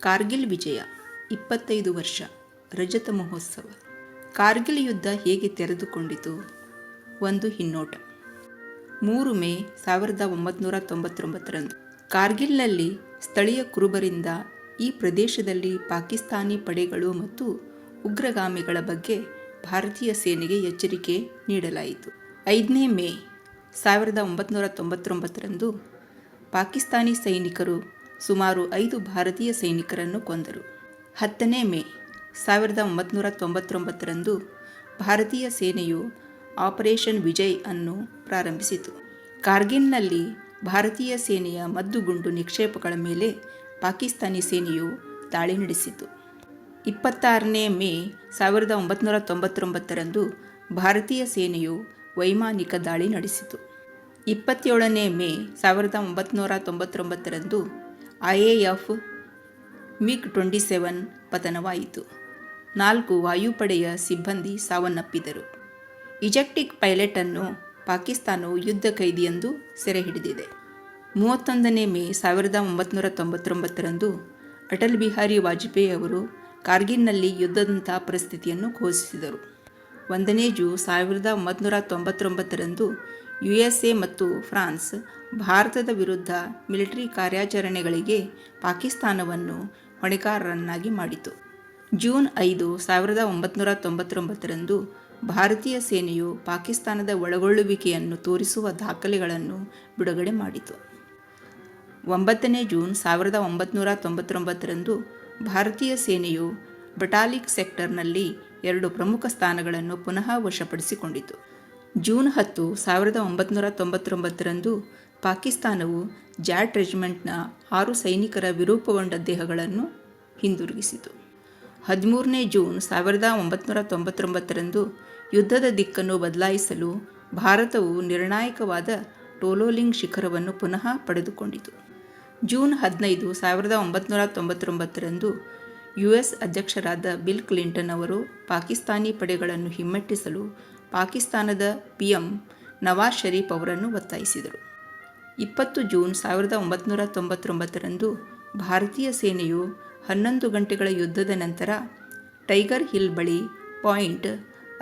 ಕಾರ್ಗಿಲ್ ವಿಜಯ, ಇಪ್ಪತ್ತೈದು ವರ್ಷ, ರಜತ ಮಹೋತ್ಸವ. ಕಾರ್ಗಿಲ್ ಯುದ್ಧ ಹೇಗೆ ತೆರೆದುಕೊಂಡಿತು? ಒಂದು ಹಿನ್ನೋಟ. ಮೂರು ಮೇ ಸಾವಿರದ ಒಂಬತ್ನೂರ ತೊಂಬತ್ತೊಂಬತ್ತರಂದು ಕಾರ್ಗಿಲ್ನಲ್ಲಿ ಸ್ಥಳೀಯ ಕುರುಬರಿಂದ ಈ ಪ್ರದೇಶದಲ್ಲಿ ಪಾಕಿಸ್ತಾನಿ ಪಡೆಗಳು ಮತ್ತು ಉಗ್ರಗಾಮಿಗಳ ಬಗ್ಗೆ ಭಾರತೀಯ ಸೇನೆಗೆ ಎಚ್ಚರಿಕೆ ನೀಡಲಾಯಿತು. ಐದನೇ ಮೇ ಸಾವಿರದ ಒಂಬತ್ನೂರ ತೊಂಬತ್ತೊಂಬತ್ತರಂದು ಪಾಕಿಸ್ತಾನಿ ಸೈನಿಕರು ಸುಮಾರು ಐದು ಭಾರತೀಯ ಸೈನಿಕರನ್ನು ಕೊಂದರು. ಹತ್ತನೇ ಮೇ ಸಾವಿರದ ಒಂಬತ್ನೂರ ತೊಂಬತ್ತೊಂಬತ್ತರಂದು ಭಾರತೀಯ ಸೇನೆಯು ಆಪರೇಷನ್ ವಿಜಯ್ ಅನ್ನು ಪ್ರಾರಂಭಿಸಿತು. ಕಾರ್ಗಿಲ್ನಲ್ಲಿ ಭಾರತೀಯ ಸೇನೆಯ ಮದ್ದುಗುಂಡು ನಿಕ್ಷೇಪಗಳ ಮೇಲೆ ಪಾಕಿಸ್ತಾನಿ ಸೇನೆಯು ದಾಳಿ ನಡೆಸಿತು. ಇಪ್ಪತ್ತಾರನೇ ಮೇ ಸಾವಿರದ ಒಂಬತ್ನೂರ ತೊಂಬತ್ತೊಂಬತ್ತರಂದು ಭಾರತೀಯ ಸೇನೆಯು ವೈಮಾನಿಕ ದಾಳಿ ನಡೆಸಿತು. ಇಪ್ಪತ್ತೇಳನೇ ಮೇ ಸಾವಿರದ ಒಂಬತ್ನೂರ ತೊಂಬತ್ತೊಂಬತ್ತರಂದು I F, MiG twenty seven ಪತನವಾಯಿತು. ನಾಲ್ಕು ವಾಯುಪಡೆಯ ಸಿಬ್ಬಂದಿ ಸಾವನ್ನಪ್ಪಿದರು. ಇಜೆಕ್ಟಿಕ್ ಪೈಲಟನ್ನು ಪಾಕಿಸ್ತಾನವು ಯುದ್ಧ ಖೈದಿಯೆಂದು ಸೆರೆ ಹಿಡಿದಿದೆ. ಮೂವತ್ತೊಂದನೇ ಮೇ ಸಾವಿರದ ಒಂಬತ್ನೂರ ತೊಂಬತ್ತೊಂಬತ್ತರಂದು ಅಟಲ್ ಬಿಹಾರಿ ವಾಜಪೇಯಿ ಅವರು ಕಾರ್ಗಿಲ್ನಲ್ಲಿ ಯುದ್ಧದಂತಹ ಪರಿಸ್ಥಿತಿಯನ್ನು ಘೋಷಿಸಿದರು. ಒಂದನೇ ಜೂ ಸಾವಿರದ ಒಂಬತ್ನೂರ ತೊಂಬತ್ತೊಂಬತ್ತರಂದು ಯು ಎಸ್ ಎ ಮತ್ತು ಫ್ರಾನ್ಸ್ ಭಾರತದ ವಿರುದ್ಧ ಮಿಲಿಟರಿ ಕಾರ್ಯಾಚರಣೆಗಳಿಗೆ ಪಾಕಿಸ್ತಾನವನ್ನು ಹೊಣೆಗಾರರನ್ನಾಗಿ ಮಾಡಿತು. ಜೂನ್ ಐದು ಸಾವಿರದ ಒಂಬತ್ನೂರ ತೊಂಬತ್ತೊಂಬತ್ತರಂದು ಭಾರತೀಯ ಸೇನೆಯು ಪಾಕಿಸ್ತಾನದ ಒಳಗೊಳ್ಳುವಿಕೆಯನ್ನು ತೋರಿಸುವ ದಾಖಲೆಗಳನ್ನು ಬಿಡುಗಡೆ ಮಾಡಿತು. ಒಂಬತ್ತನೇ ಜೂನ್ ಸಾವಿರದ ಒಂಬತ್ನೂರ ತೊಂಬತ್ತೊಂಬತ್ತರಂದು ಭಾರತೀಯ ಸೇನೆಯು ಬಟಾಲಿಕ್ ಸೆಕ್ಟರ್ನಲ್ಲಿ ಎರಡು ಪ್ರಮುಖ ಸ್ಥಾನಗಳನ್ನು ಪುನಃ ವಶಪಡಿಸಿಕೊಂಡಿತು ಜೂನ್ ಹತ್ತು ಸಾವಿರದ ಒಂಬತ್ನೂರ ತೊಂಬತ್ತೊಂಬತ್ತರಂದು ಪಾಕಿಸ್ತಾನವು ಜಾಟ್ ರೆಜಿಮೆಂಟ್ನ ಆರು ಸೈನಿಕರ ವಿರೂಪಗೊಂಡ ದೇಹಗಳನ್ನು ಹಿಂದಿರುಗಿಸಿತು. ಹದಿಮೂರನೇ ಜೂನ್ ಸಾವಿರದ ಒಂಬತ್ನೂರ ತೊಂಬತ್ತೊಂಬತ್ತರಂದು ಯುದ್ಧದ ದಿಕ್ಕನ್ನು ಬದಲಾಯಿಸಲು ಭಾರತವು ನಿರ್ಣಾಯಕವಾದ ಟೋಲೋಲಿಂಗ್ ಶಿಖರವನ್ನು ಪುನಃ ಪಡೆದುಕೊಂಡಿತು. ಜೂನ್ ಹದಿನೈದು ಸಾವಿರದ ಒಂಬತ್ನೂರ ತೊಂಬತ್ತೊಂಬತ್ತರಂದು ಯು ಎಸ್ ಅಧ್ಯಕ್ಷರಾದ ಬಿಲ್ ಕ್ಲಿಂಟನ್ ಅವರು ಪಾಕಿಸ್ತಾನಿ ಪಡೆಗಳನ್ನು ಹಿಮ್ಮೆಟ್ಟಿಸಲು ಪಾಕಿಸ್ತಾನದ ಪಿ ಎಂ ನವಾಜ್ ಷರೀಫ್ ಅವರನ್ನು ಒತ್ತಾಯಿಸಿದರು. ಇಪ್ಪತ್ತು ಜೂನ್ ಸಾವಿರದ ಒಂಬತ್ನೂರ ತೊಂಬತ್ತೊಂಬತ್ತರಂದು ಭಾರತೀಯ ಸೇನೆಯು ಹನ್ನೊಂದು ಗಂಟೆಗಳ ಯುದ್ಧದ ನಂತರ ಟೈಗರ್ ಹಿಲ್ ಬಳಿ ಪಾಯಿಂಟ್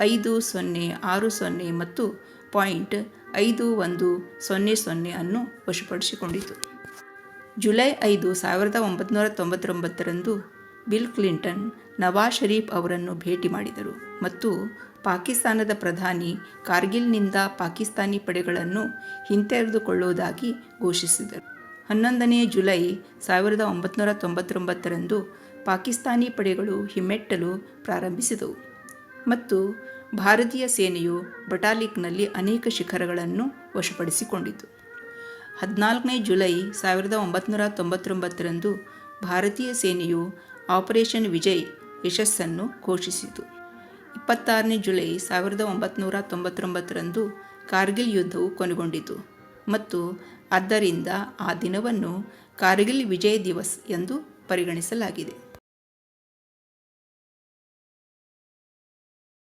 ಐದು ಸೊನ್ನೆ ಆರು ಸೊನ್ನೆ ಮತ್ತು ಪಾಯಿಂಟ್ ಐದು ಒಂದು ಸೊನ್ನೆ ಸೊನ್ನೆ ಅನ್ನು ವಶಪಡಿಸಿಕೊಂಡಿತು. ಜುಲೈ ಐದು ಸಾವಿರದ ಒಂಬತ್ನೂರ ತೊಂಬತ್ತೊಂಬತ್ತರಂದು ಬಿಲ್ ಕ್ಲಿಂಟನ್ ನವಾಜ್ ಷರೀಫ್ ಅವರನ್ನು ಭೇಟಿ ಮಾಡಿದರು ಮತ್ತು ಪಾಕಿಸ್ತಾನದ ಪ್ರಧಾನಿ ಕಾರ್ಗಿಲ್ನಿಂದ ಪಾಕಿಸ್ತಾನಿ ಪಡೆಗಳನ್ನು ಹಿಂತೆರೆದುಕೊಳ್ಳುವುದಾಗಿ ಘೋಷಿಸಿದರು. ಹನ್ನೊಂದನೇ ಜುಲೈ ಸಾವಿರದ ಒಂಬತ್ನೂರ ತೊಂಬತ್ತೊಂಬತ್ತರಂದು ಪಾಕಿಸ್ತಾನಿ ಪಡೆಗಳು ಹಿಮ್ಮೆಟ್ಟಲು ಪ್ರಾರಂಭಿಸಿದವು ಮತ್ತು ಭಾರತೀಯ ಸೇನೆಯು ಬಟಾಲಿಕ್ನಲ್ಲಿ ಅನೇಕ ಶಿಖರಗಳನ್ನು ವಶಪಡಿಸಿಕೊಂಡಿತು. ಹದಿನಾಲ್ಕನೇ ಜುಲೈ ಸಾವಿರದ ಒಂಬತ್ನೂರ ತೊಂಬತ್ತೊಂಬತ್ತರಂದು ಭಾರತೀಯ ಸೇನೆಯು ಆಪರೇಷನ್ ವಿಜಯ್ ಯಶಸ್ಸನ್ನು ಘೋಷಿಸಿತು. ಇಪ್ಪತ್ತಾರನೇ ಜುಲೈ ಸಾವಿರದ ಒಂಬತ್ನೂರ ತೊಂಬತ್ತೊಂಬತ್ತರಂದು ಕಾರ್ಗಿಲ್ ಯುದ್ಧವು ಕೊನೆಗೊಂಡಿತು ಮತ್ತು ಆದ್ದರಿಂದ ಆ ದಿನವನ್ನು ಕಾರ್ಗಿಲ್ ವಿಜಯ್ ದಿವಸ್ ಎಂದು ಪರಿಗಣಿಸಲಾಗಿದೆ.